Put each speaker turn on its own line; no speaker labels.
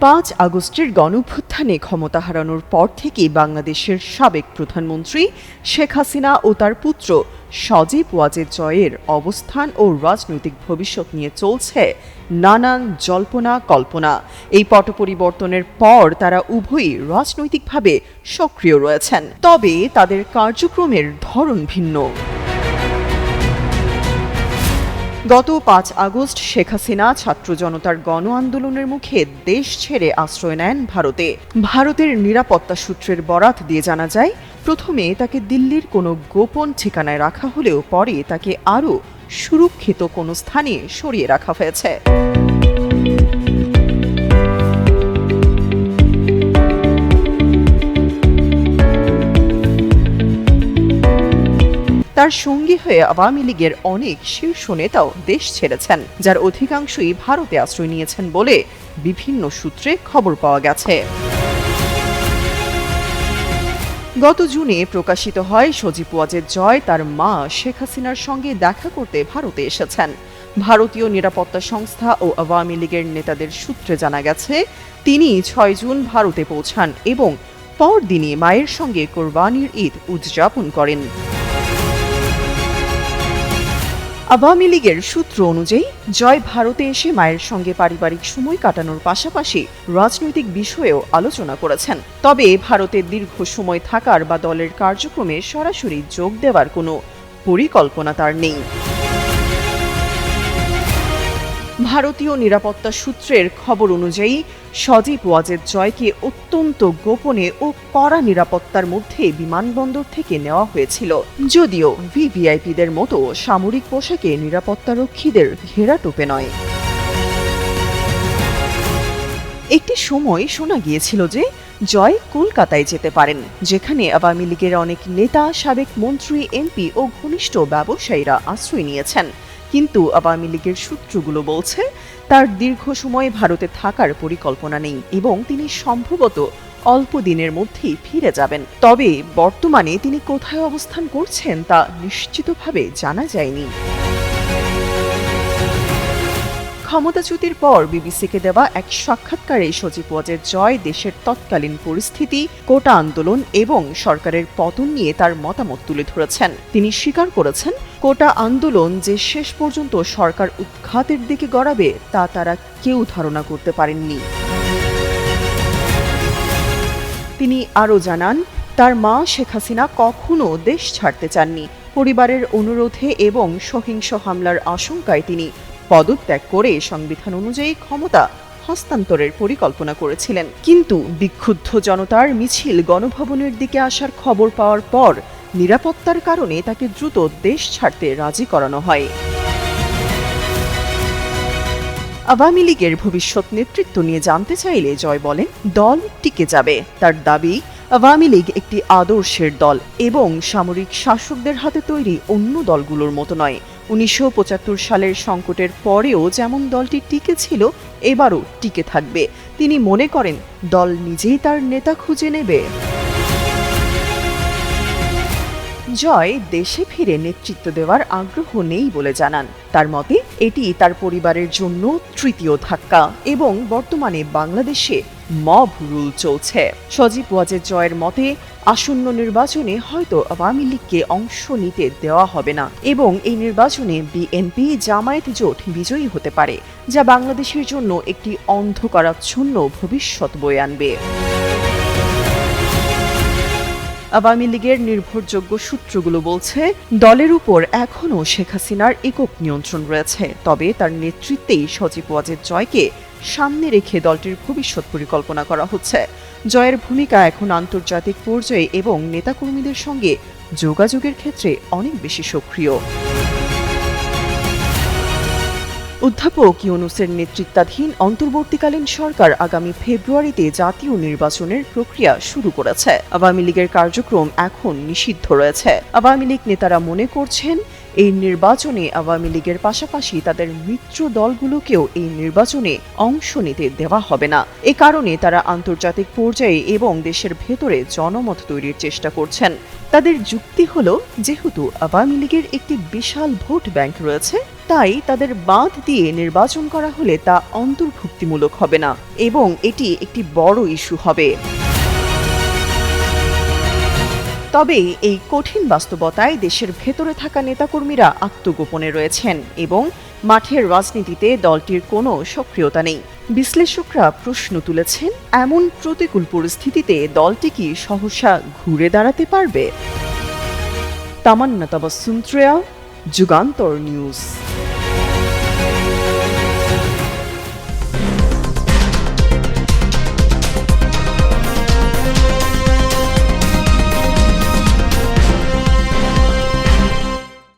পাঁচ আগস্টের গণভ্যুত্থানে ক্ষমতা হারানোর পর থেকে বাংলাদেশের সাবেক প্রধানমন্ত্রী শেখ হাসিনা ও তার পুত্র সজীব ওয়াজেদ জয়ের অবস্থান ও রাজনৈতিক ভবিষ্যৎ নিয়ে চলছে নানান জল্পনা কল্পনা। এই পট পরিবর্তনের পর তারা উভয়ই রাজনৈতিকভাবে সক্রিয় রয়েছেন। তবে তাদের কার্যক্রমের ধরন ভিন্ন। গত পাঁচ আগস্ট শেখ হাসিনা ছাত্র জনতার গণ আন্দোলনের মুখে দেশ ছেড়ে আশ্রয় নেন ভারতে। ভারতের নিরাপত্তা সূত্রের বরাত দিয়ে জানা যায়, প্রথমে তাকে দিল্লির কোনো গোপন ঠিকানায় রাখা হলেও পরে তাকে আরও সুরক্ষিত কোনো স্থানে সরিয়ে রাখা হয়েছে। তার সঙ্গী হয়ে আওয়ামী লীগের অনেক শীর্ষ নেতাও দেশ ছেড়েছেন, যার অধিকাংশই ভারতে আশ্রয় নিয়েছেন বলে বিভিন্ন সূত্রে খবর পাওয়া গেছে। গত জুনে প্রকাশিত হয় সজীব ওয়াজেদ জয়, তার মা শেখ হাসিনার সঙ্গে দেখা করতে ভারতে এসেছেন। ভারতীয় নিরাপত্তা সংস্থা ও আওয়ামী লীগের নেতাদের সূত্রে জানা গেছে, তিনি ছয় জুন ভারতে পৌঁছান এবং পরদিনই মায়ের সঙ্গে কোরবানির ঈদ উদযাপন করেন। আওয়ামী লীগের সূত্র অনুযায়ী, জয় ভারতে এসে মায়ের সঙ্গে পারিবারিক সময় কাটানোর পাশাপাশি রাজনৈতিক বিষয়েও আলোচনা করেছেন। তবে ভারতে দীর্ঘ সময় থাকার বা দলের কার্যক্রমে সরাসরি যোগ দেওয়ার কোনো পরিকল্পনা তার নেই। ভারতীয় নিরাপত্তা সূত্রের খবর অনুযায়ী, সজীব ওয়াজেদ জয়কে অত্যন্ত গোপনে ও কড়া নিরাপত্তার মধ্যে বিমানবন্দর থেকে নেওয়া হয়েছিল। যদিও ভিভিআইপিদের মতো সামরিক পোশাকে নিরাপত্তারক্ষীদের ঘেরা টোপে নয়। একটি সময় শোনা গিয়েছিল যে, জয় কলকাতায় যেতে পারেন, যেখানে আওয়ামী লীগের অনেক নেতা, সাবেক মন্ত্রী, এমপি ও ঘনিষ্ঠ ব্যবসায়ীরা আশ্রয় নিয়েছেন। কিন্তু আওয়ামী লীগের সূত্রগুলো বলছে, তার দীর্ঘ সময় ভারতে থাকার পরিকল্পনা নেই এবং তিনি সম্ভবত অল্প দিনের মধ্যেই ফিরে যাবেন। তবে বর্তমানে তিনি কোথায় অবস্থান করছেন তা নিশ্চিতভাবে জানা যায়নি। ক্ষমতাচ্যুতির পর বিবিসিকে দেওয়া এক সাক্ষাৎকারে সজীব ওয়াজের জয়, দেশের তৎকালীন পরিস্থিতি, কোটা আন্দোলন এবং সরকারের পতন নিয়ে তার মতামত তুলে ধরেছেন। তিনি স্বীকার করেছেন কোটা আন্দোলন যে শেষ পর্যন্ত সরকার উৎখাতের দিকে গড়াবে, তা তারা কেউ ধারণা করতে পারেননি। তিনি আরও জানান, তার মা শেখ হাসিনা কখনো দেশ ছাড়তে চাননি। পরিবারের অনুরোধে এবং সহিংস হামলার আশঙ্কায় তিনি পদত্যাগ করে সংবিধান অনুযায়ী ক্ষমতা হস্তান্তরের পরিকল্পনা করেছিলেন। কিন্তু বিক্ষুব্ধ জনতার মিছিল গণভবনের দিকে আসার খবর পাওয়ার পর নিরাপত্তার কারণে তাকে দ্রুত দেশ ছাড়তে রাজি করানো হয়। আওয়ামী লীগের ভবিষ্যৎ নেতৃত্ব নিয়ে জানতে চাইলে জয় বলেন, দল টিকে যাবে। তার দাবি, আওয়ামী লীগ একটি আদর্শের দল এবং সামরিক শাসকদের হাতে তৈরি অন্য দলগুলোর মতো নয়। উনিশশো সালের সংকটের পরেও যেমন দলটি টিকে ছিল, এবারও টিকে থাকবে। তিনি মনে করেন, দল নিজেই তার নেতা খুঁজে নেবে। জয় দেশে ফিরে নেতৃত্ব দেওয়ার আগ্রহ নেই বলে জানান। তার মতে, এটি তার পরিবারের জন্য তৃতীয় ধাক্কা এবং বর্তমানে বাংলাদেশে মব রুল চলছে। সজীব ওয়াজেদ জয়ের মতে, আসন্ন নির্বাচনে হয়তো আওয়ামী লীগকে অংশ নিতে দেওয়া হবে না এবং এই নির্বাচনে বিএনপি জামায়াত জোট বিজয়ী হতে পারে, যা বাংলাদেশের জন্য একটি অন্ধকারাচ্ছন্ন ভবিষ্যৎ বয়ে আনবে। আওয়ামী লীগের নির্ভরযোগ্য সূত্রগুলো বলছে, দলের উপর এখনও শেখ হাসিনার একক নিয়ন্ত্রণ রয়েছে। তবে তার নেতৃত্বেই সজীব ওয়াজেদ জয়কে সামনে রেখে দলটির ভবিষ্যৎ পরিকল্পনা করা হচ্ছে। জয়ের ভূমিকা এখন আন্তর্জাতিক পর্যায়ে এবং নেতাকর্মীদের সঙ্গে যোগাযোগের ক্ষেত্রে অনেক বেশি সক্রিয়। অধ্যাপক ইউনুসের নেতৃত্বাধীন অন্তর্বর্তীকালীন সরকার আগামী ফেব্রুয়ারিতে জাতীয় নির্বাচনের প্রক্রিয়া শুরু করেছে। আওয়ামী লীগের কার্যক্রম এখন নিষিদ্ধ রয়েছে। আওয়ামী লীগ নেতারা মনে করছেন এই নির্বাচনে আওয়ামী লীগের পাশাপাশি তাদের মিত্র দলগুলোকেও এই নির্বাচনে অংশ নিতে দেওয়া হবে না। এ কারণে তারা আন্তর্জাতিক পর্যায়ে এবং দেশের ভেতরে জনমত তৈরির চেষ্টা করছেন। তাদের যুক্তি হলো, যেহেতু আওয়ামী লীগের একটি বিশাল ভোট ব্যাংক রয়েছে, তাই তাদের বাঁধ দিয়ে নির্বাচন করা হলে তা অন্তর্ভুক্তিমূলক হবে না এবং এটি একটি বড় ইস্যু হবে। তবে এই কঠিন বাস্তবতায় দেশের ভেতরে থাকা নেতাকর্মীরা আত্মগোপনে রয়েছেন এবং মাঠের রাজনীতিতে দলটির কোনো সক্রিয়তা নেই। বিশ্লেষকরা প্রশ্ন তুলেছেন, এমন প্রতিকূল পরিস্থিতিতে দলটি কি সহসা ঘুরে দাঁড়াতে পারবে? তামান্না তাবাসুম যুগান্তর নিউজ।